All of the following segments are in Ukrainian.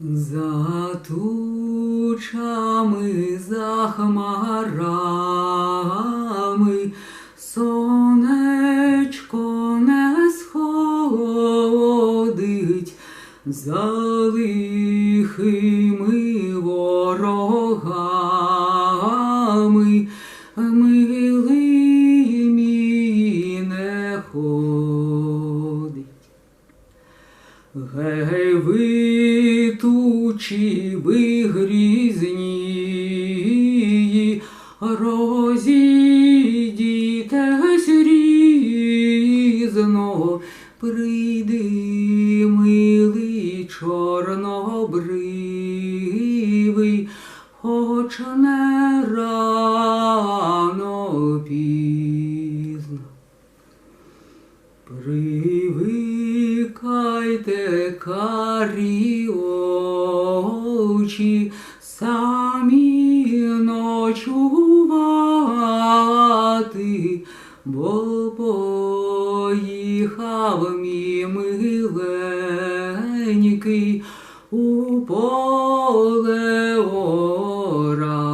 За тучами, за хмарами, сонечко не сходить, за лихими Гей, ви тучі, ви грізні, розійдітесь різно, прийди, милий чорнобривий, хоч не рано пізно. Привикайте карі очі, самі ночувати, бо поїхав мій миленький у поле орати.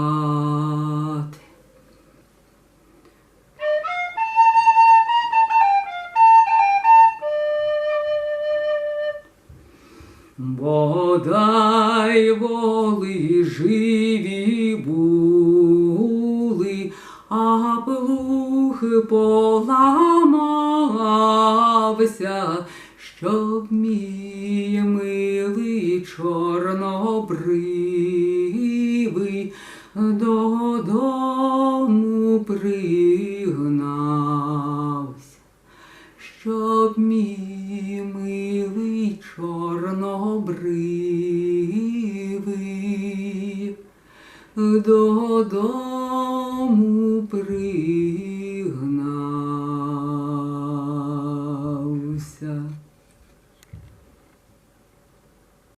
Бодай воли живі були, а плуг поламався, щоб мій милий чорнобривий додому пригнався Чорнобриви чорнобривий додому.